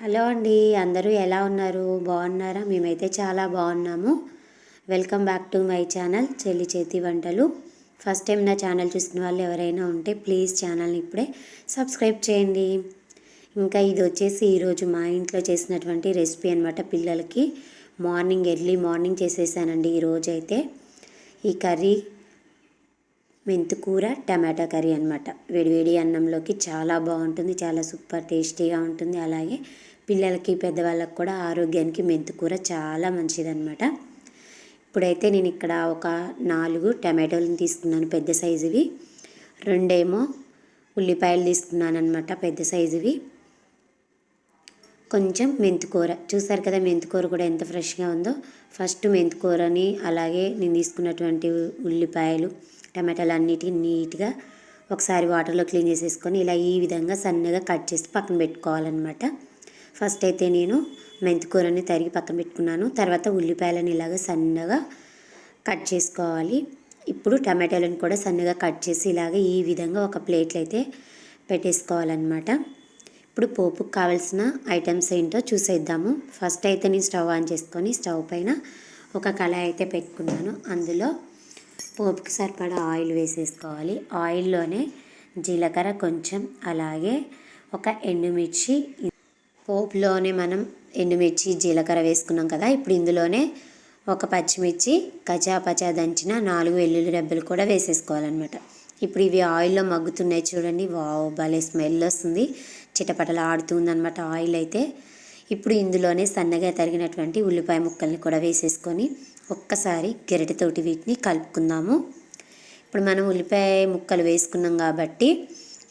Hello అండి అందరూ ఎలా ఉన్నారు? బాగున్నారా? మేమైతే చాలా బాగున్నాము. Welcome back to my channel చెల్లి చేతి వంటలు. ఫస్ట్ టైం నా ఛానల్ చూసిన వాళ్ళు ఎవరైనా ఉంటే ప్లీజ్ ఛానల్ని ఇప్పుడే సబ్స్క్రైబ్ చేయండి. ఇంకా ఇది వచ్చేసి ఈరోజు మా ఇంట్లో చేసినటువంటి రెసిపీ అనమాట పిల్లలకి. మార్నింగ్ ఎర్లీ మార్నింగ్ చేసేసానండి ఈరోజు అయితే ఈ కర్రీ మెంతుకూర టమాటా కర్రీ అనమాట వేడివేడి అన్నంలోకి చాలా బాగుంటుంది చాలా సూపర్ టేస్టీగా ఉంటుంది. అలాగే పిల్లలకి పెద్దవాళ్ళకి కూడా ఆరోగ్యానికి మెంతుకూర చాలా మంచిదన్నమాట. ఇప్పుడైతే నేను ఇక్కడ ఒక నాలుగు టమాటోలను తీసుకున్నాను పెద్ద సైజువి. రెండేమో ఉల్లిపాయలు తీసుకున్నాను అనమాట పెద్ద సైజువి. కొంచెం మెంతికూర చూసారు కదా మెంతికూర కూడా ఎంత ఫ్రెష్గా ఉందో. ఫస్ట్ మెంతికూరని అలాగే నేను తీసుకున్నటువంటి ఉల్లిపాయలు టమాటాలు అన్నిటిని నీట్గా ఒకసారి వాటర్లో క్లీన్ చేసేసుకొని ఇలా ఈ విధంగా సన్నగా కట్ చేసి పక్కన పెట్టుకోవాలన్నమాట. ఫస్ట్ అయితే నేను మెంతికూరని తరిగి పక్కన పెట్టుకున్నాను. తర్వాత ఉల్లిపాయలను ఇలాగ సన్నగా కట్ చేసుకోవాలి. ఇప్పుడు టమాటాలను కూడా సన్నగా కట్ చేసి ఇలాగ ఈ విధంగా ఒక ప్లేట్లు అయితే పెట్టేసుకోవాలన్నమాట. ఇప్పుడు పోపుకు కావాల్సిన ఐటమ్స్ ఏంటో చూసేద్దాము. ఫస్ట్ అయితే నేను స్టవ్ ఆన్ చేసుకొని స్టవ్ పైన ఒక కళాయి అయితే పెట్టుకున్నాను. అందులో పోపుకి సరిపడా ఆయిల్ వేసేసుకోవాలి. ఆయిల్లోనే జీలకర్ర కొంచెం అలాగే ఒక ఎండుమిర్చి. పోపులోనే మనం ఎండుమిర్చి జీలకర్ర వేసుకున్నాం కదా ఇప్పుడు ఇందులోనే ఒక పచ్చిమిర్చి కచాపచా దంచిన నాలుగు వెల్లుల్లి డబ్బులు కూడా వేసేసుకోవాలన్నమాట. ఇప్పుడు ఇవి ఆయిల్లో మగ్గుతున్నాయి చూడండి. వావ్ భలే స్మెల్ వస్తుంది. చిటపటలు ఆడుతుంది అనమాట ఆయిల్ అయితే. ఇప్పుడు ఇందులోనే సన్నగా తరిగినటువంటి ఉల్లిపాయ ముక్కల్ని కూడా వేసేసుకొని ఒక్కసారి గెరటితోటి వీటిని కలుపుకుందాము. ఇప్పుడు మనం ఉల్లిపాయ ముక్కలు వేసుకున్నాం కాబట్టి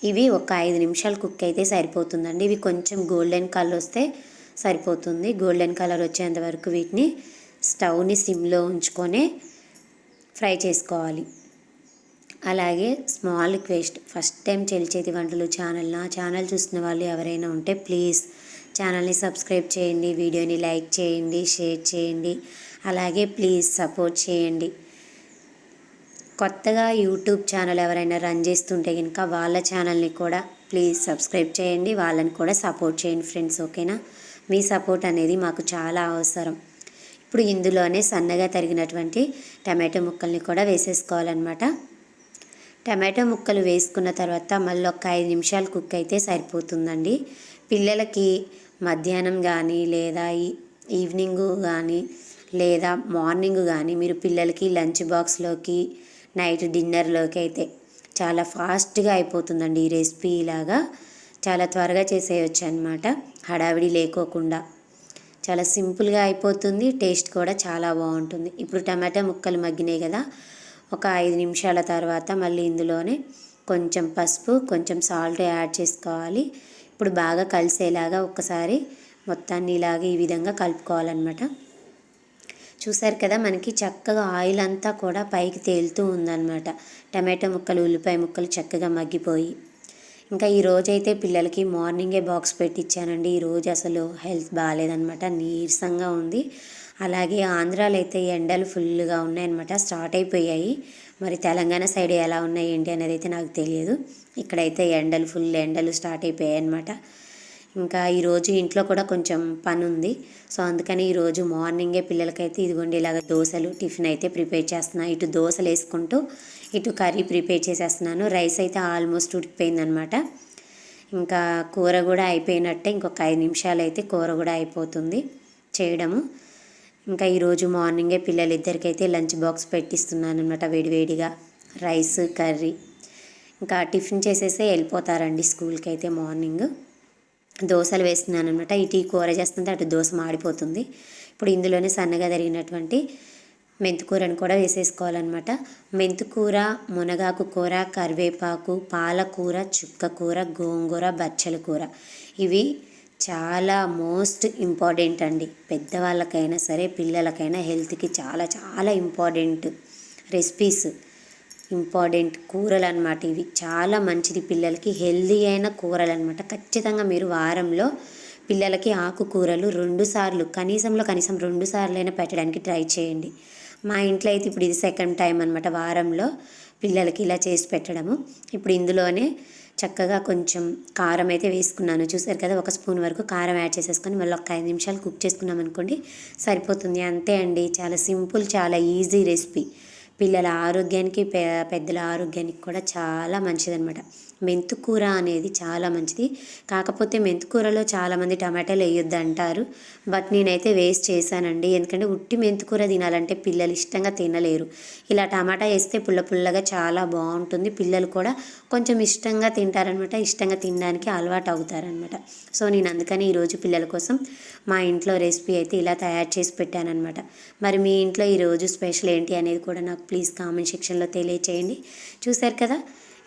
ఇవి ఒక ఐదు నిమిషాలు కుక్ అయితే సరిపోతుందండి. ఇవి కొంచెం గోల్డెన్ కలర్ వస్తే సరిపోతుంది. గోల్డెన్ కలర్ వచ్చేంత వరకు వీటిని స్టవ్ని సిమ్లో ఉంచుకొని ఫ్రై చేసుకోవాలి. అలాగే స్మాల్ రిక్వెస్ట్ ఫస్ట్ టైం చెల్లిచేతి వంటలు ఛానల్ నా ఛానల్ చూస్తున్న వాళ్ళు ఎవరైనా ఉంటే ప్లీజ్ ఛానల్ని సబ్స్క్రైబ్ చేయండి వీడియోని లైక్ చేయండి షేర్ చేయండి. అలాగే ప్లీజ్ సపోర్ట్ చేయండి. కొత్తగా యూట్యూబ్ ఛానల్ ఎవరైనా రన్ చేస్తుంటే కనుక వాళ్ళ ఛానల్ని కూడా ప్లీజ్ సబ్స్క్రైబ్ చేయండి. వాళ్ళని కూడా సపోర్ట్ చేయండి ఫ్రెండ్స్ ఓకేనా? మీ సపోర్ట్ అనేది మాకు చాలా అవసరం. ఇప్పుడు ఇందులోనే సన్నగా తరిగినటువంటి టమాటో ముక్కల్ని కూడా వేసేసుకోవాలన్నమాట. టమాటో ముక్కలు వేసుకున్న తర్వాత మళ్ళీ ఒక ఐదు నిమిషాలు కుక్ అయితే సరిపోతుందండి. పిల్లలకి మధ్యాహ్నం కానీ లేదా ఈవినింగ్ కానీ లేదా మార్నింగ్ కానీ మీరు పిల్లలకి లంచ్ బాక్స్లోకి నైట్ డిన్నర్లోకి అయితే చాలా ఫాస్ట్గా అయిపోతుందండి ఈ రెసిపీ ఇలాగా చాలా త్వరగా చేసేయచ్చు అనమాట హడావిడి లేకోకుండా. చాలా సింపుల్గా అయిపోతుంది టేస్ట్ కూడా చాలా బాగుంటుంది. ఇప్పుడు టమాటా ముక్కలు మగ్గినాయి కదా ఒక ఐదు నిమిషాల తర్వాత మళ్ళీ ఇందులోనే కొంచెం పసుపు కొంచెం సాల్ట్ యాడ్ చేసుకోవాలి. ఇప్పుడు బాగా కలిసేలాగా ఒక్కసారి మొత్తాన్ని ఇలాగే ఈ విధంగా కలుపుకోవాలన్నమాట. చూసారు కదా మనకి చక్కగా ఆయిల్ అంతా కూడా పైకి తేలుతూ ఉందన్నమాట. టమాటో ముక్కలు ఉల్లిపాయ ముక్కలు చక్కగా మగ్గిపోయి. ఇంకా ఈ రోజైతే పిల్లలకి మార్నింగే బాక్స్ పెట్టించానండి ఈరోజు అసలు హెల్త్ బాగాలేదనమాట నీరసంగా ఉంది. అలాగే ఆంధ్రాలో అయితే ఎండలు ఫుల్గా ఉన్నాయన్నమాట. స్టార్ట్ అయిపోయాయి. మరి తెలంగాణ సైడ్ ఎలా ఉన్నాయి ఏంటి అనేది అయితే నాకు తెలియదు. ఇక్కడైతే ఎండలు ఫుల్ ఎండలు స్టార్ట్ అయిపోయాయి అనమాట ఇంకా ఈరోజు ఇంట్లో కూడా కొంచెం పని ఉంది సో అందుకని ఈరోజు మార్నింగే పిల్లలకైతే ఇదిగోండి ఇలాగ దోశలు టిఫిన్ అయితే ప్రిపేర్ చేస్తున్నాను ఇటు దోశలు వేసుకుంటూ ఇటు కర్రీ ప్రిపేర్ చేసేస్తున్నాను. రైస్ అయితే ఆల్మోస్ట్ ఉడికిపోయిందనమాట. ఇంకా కూర కూడా అయిపోయినట్టే ఇంకొక ఐదు నిమిషాలు అయితే కూర కూడా అయిపోతుంది చేయడము. ఇంకా ఈరోజు మార్నింగే పిల్లలిద్దరికైతే లంచ్ బాక్స్ పెట్టిస్తున్నాను అనమాట వేడివేడిగా రైస్ కర్రీ. ఇంకా టిఫిన్ చేసేసే వెళ్ళిపోతారండి స్కూల్కి అయితే మార్నింగ్. దోశలు వేస్తున్నాను అనమాట ఇటు కూర చేస్తుంటే అటు దోశ మాడిపోతుంది. ఇప్పుడు ఇందులోనే సన్నగా తరిగినటువంటి మెంతికూరను కూడా వేసేసుకోవాలన్నమాట. మెంతికూర మునగాకు కూర కరివేపాకు పాలకూర చుక్కకూర గోంగూర బచ్చల కూర. ఇవి చాలా మోస్ట్ ఇంపార్టెంట్ అండి. పెద్దవాళ్ళకైనా సరే పిల్లలకైనా హెల్త్కి చాలా చాలా ఇంపార్టెంట్ రెసిపీస్. ఇంపార్టెంట్ కూరలు అనమాట ఇవి. చాలా మంచిది పిల్లలకి. హెల్దీ అయిన కూరలు అనమాట ఖచ్చితంగా మీరు వారంలో పిల్లలకి ఆకుకూరలు రెండు సార్లు కనీసంలో కనీసం రెండు సార్లు అయినా పెట్టడానికి ట్రై చేయండి. మా ఇంట్లో అయితే ఇప్పుడు ఇది సెకండ్ టైం అనమాట వారంలో పిల్లలకి ఇలా చేసి పెట్టడము. ఇప్పుడు ఇందులోనే చక్కగా కొంచెం కారం అయితే వేసుకున్నాను. చూసారు కదా ఒక స్పూన్ వరకు కారం యాడ్ చేసేసుకొని మళ్ళీ ఒక ఐదు నిమిషాలు కుక్ చేసుకున్నాం అనుకోండి సరిపోతుంది. అంతే అండి. చాలా సింపుల్ చాలా ఈజీ రెసిపీ. పిల్లల ఆరోగ్యానికి పె పెద్దల ఆరోగ్యానికి కూడా చాలా మంచిదన్నమాట. మెంతుకూర అనేది చాలా మంచిది. కాకపోతే మెంతుకూరలో చాలామంది టమాటాలు వేయొద్దు అంటారు బట్ నేనైతే వేస్ట్ చేశానండి. ఎందుకంటే ఉట్టి మెంతుకూర తినాలంటే పిల్లలు ఇష్టంగా తినలేరు. ఇలా టమాటా వేస్తే పుల్ల పుల్లగా చాలా బాగుంటుంది. పిల్లలు కూడా కొంచెం ఇష్టంగా తింటారనమాట. ఇష్టంగా తినడానికి అలవాటు అవుతారనమాట. సో నేను అందుకని ఈరోజు పిల్లల కోసం మా ఇంట్లో రెసిపీ అయితే ఇలా తయారు చేసి పెట్టానమాట మరి మీ ఇంట్లో ఈరోజు స్పెషల్ ఏంటి అనేది కూడా నాకు ప్లీజ్ కామెంట్ సెక్షన్లో తెలియచేయండి. చూశారు కదా?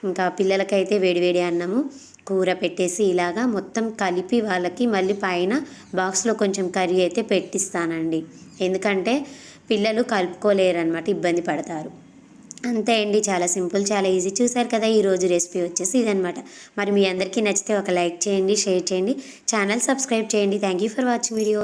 ఇంకా పిల్లలకైతే వేడివేడి అన్నము కూర పెట్టేసి ఇలాగా మొత్తం కలిపి వాళ్ళకి మళ్ళీ పైన బాక్స్లో కొంచెం కర్రీ అయితే పెట్టిస్తానండి. ఎందుకంటే పిల్లలు కలుపుకోలేరనమాట ఇబ్బంది పడతారు. అంతే అండి చాలా సింపుల్ చాలా ఈజీ. చూసారు కదా ఈరోజు రెసిపీ వచ్చేసి ఇదనమాట మరి మీ అందరికీ నచ్చితే ఒక లైక్ చేయండి షేర్ చేయండి. ఛానల్ సబ్స్క్రైబ్ చేయండి. Thank you for watching video.